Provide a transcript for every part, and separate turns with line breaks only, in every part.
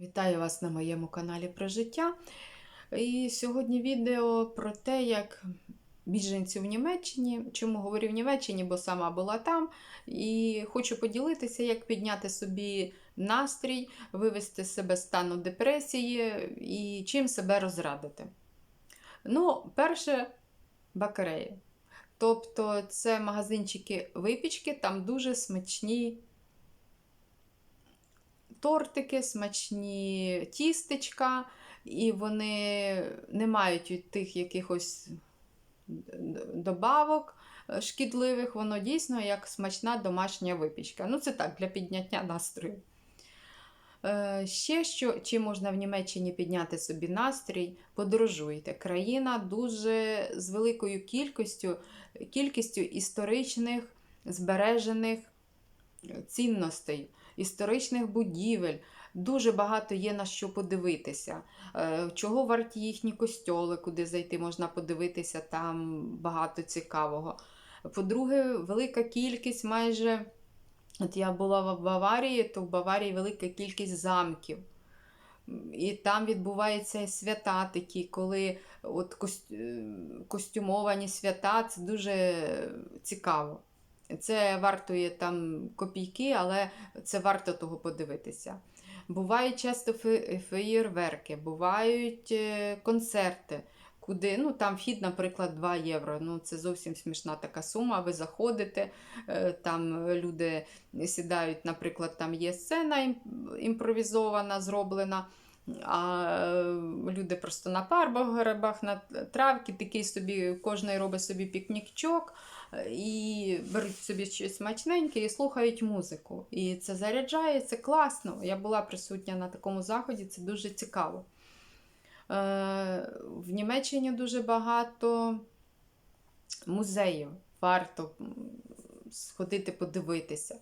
Вітаю вас на моєму каналі про життя. І сьогодні відео про те, як біженці в Німеччині. Чому говорю в Німеччині, бо сама була там. І хочу поділитися, як підняти собі настрій, вивести себе з стану депресії і чим себе розрадити. Ну, перше, бакареї. Тобто, це магазинчики випічки, там дуже смачні тортики, смачні тістечка, і вони не мають від тих якихось добавок шкідливих, воно дійсно як смачна домашня випічка. Ну, це так, для підняття настрою. Е, Ще що, чим можна в Німеччині підняти собі настрій, подорожуйте. Країна дуже з великою кількістю, кількістю історичних збережених цінностей історичних будівель. Дуже багато є на що подивитися. Е, чого варті їхні костьоли, куди зайти, можна подивитися, там багато цікавого. По-друге, велика кількість майже. От я була в Баварії, то в Баварії велика кількість замків. І там відбуваються свята такі, коли от е, костюмовані свята, це дуже цікаво. Це вартує там копійки, але це варто того подивитися. Бувають часто феєрверки, бувають е, концерти, куди ну там вхід, наприклад, 2 євро. Ну Це зовсім смішна така сума. Ви заходите, е, там люди сідають, наприклад, там є сцена імпровізована, зроблена. А е, люди просто на парбах, на травки, такий собі, кожен робить собі пікнікчок і беруть собі щось смачненьке і слухають музику. І це заряджає, це класно. Я була присутня на такому заході, це дуже цікаво. Е, в Німеччині дуже багато музеїв. Варто сходити подивитися.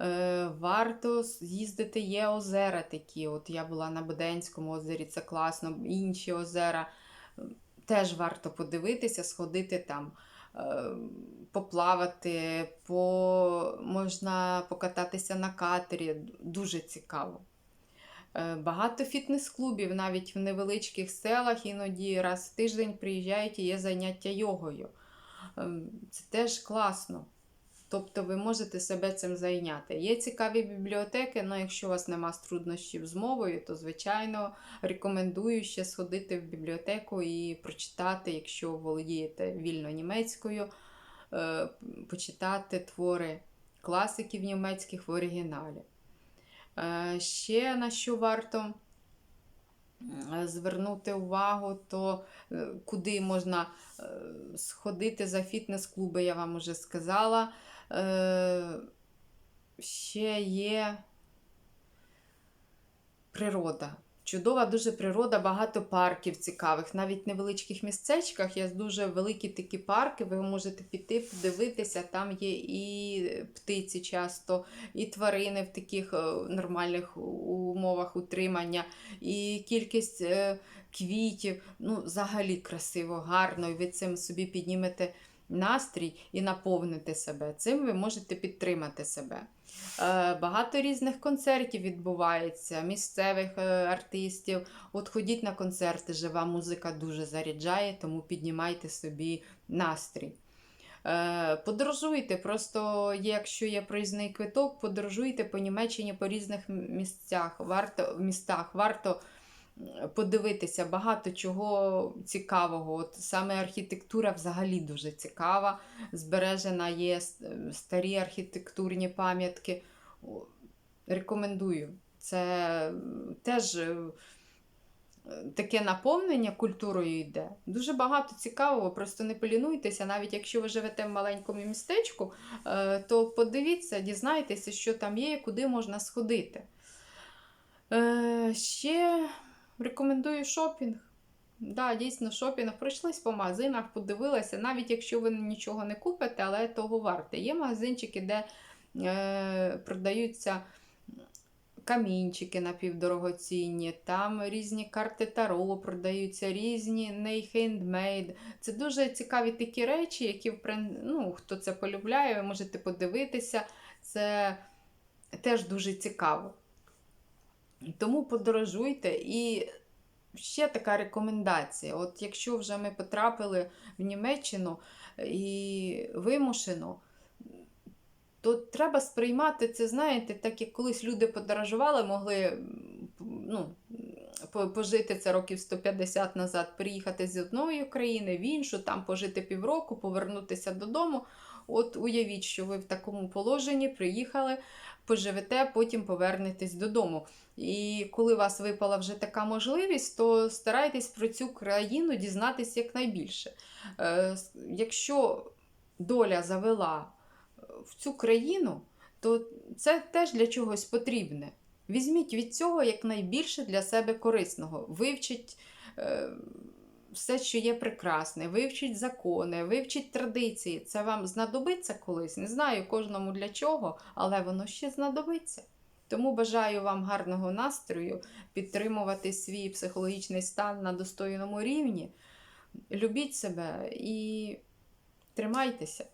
Е, варто з'їздити, є озера такі. От Я була на Боденському озері, це класно, інші озера. Теж варто подивитися, сходити там. Е, поплавати, по... можна покататися на катері. Дуже цікаво. Е, багато фітнес-клубів, навіть в невеличких селах, іноді раз в тиждень приїжджають і є заняття йогою. Ем, це теж класно. Тобто ви можете себе цим зайняти. Є цікаві бібліотеки, але якщо у вас нема труднощів з мовою, то, звичайно, рекомендую ще сходити в бібліотеку і прочитати, якщо володієте вільно німецькою, е, почитати твори класиків німецьких в оригіналі. Е, ще на що варто звернути увагу, то е, куди можна сходити за фітнес-клуби, я вам вже сказала. Е, ще є природа. Чудова дуже природа, багато парків цікавих. Навіть невеличких містечках є дуже великі такі парки, ви можете піти, подивитися, там є і птиці часто, і тварини в таких е, нормальних умовах утримання, і кількість е, квітів. Ну, Взагалі красиво, гарно, і ви цим собі піднімете настрій і наповнити себе. Цим ви можете підтримати себе. Е, багато різних концертів відбувається, місцевих е, артистів. От ходіть на концерти, жива музика дуже заряджає, тому піднімайте собі настрій. Е, подорожуйте, просто якщо є проїзний квиток, подорожуйте по Німеччині по різних місцях, варто, містах. Варто подивитися багато чого цікавого. От Саме архітектура взагалі дуже цікава. Збережена є старі архітектурні пам'ятки. Рекомендую. Це теж е, таке наповнення культурою йде. Дуже багато цікавого, просто не полінуйтеся, навіть якщо ви живете в маленькому містечку, е, то подивіться, дізнайтеся, що там є і куди можна сходити. Е, ще Рекомендую шопінг. Да, дійсно, шопінг. Пройшлись по магазинах, подивилися, навіть якщо ви нічого не купите, але того варте. Є магазинчики, де е, продаються камінчики напівдорогоцінні, там різні карти таро продаються, різні handmade. Це дуже цікаві такі речі, які ну, хто це полюбляє, ви можете подивитися. Це теж дуже цікаво. Тому подорожуйте і ще така рекомендація: от якщо вже ми потрапили в Німеччину і вимушено, то треба сприймати це, знаєте, так як колись люди подорожували, могли ну, пожити це років 150 назад, приїхати з одної країни в іншу, там пожити півроку, повернутися додому. От уявіть, що ви в такому положенні приїхали, поживете, потім повернетесь додому. І коли у вас випала вже така можливість, то старайтесь про цю країну дізнатися якнайбільше. Е, Якщо доля завела е, в цю країну, то це теж для чогось потрібне. Візьміть від цього якнайбільше для себе корисного. Вивчіть е, все, що є прекрасне, вивчіть закони, вивчіть традиції. Це вам знадобиться колись. Не знаю кожному для чого, але воно ще знадобиться. Тому бажаю вам гарного настрою, підтримувати свій психологічний стан на достойному рівні. Любіть себе і тримайтеся.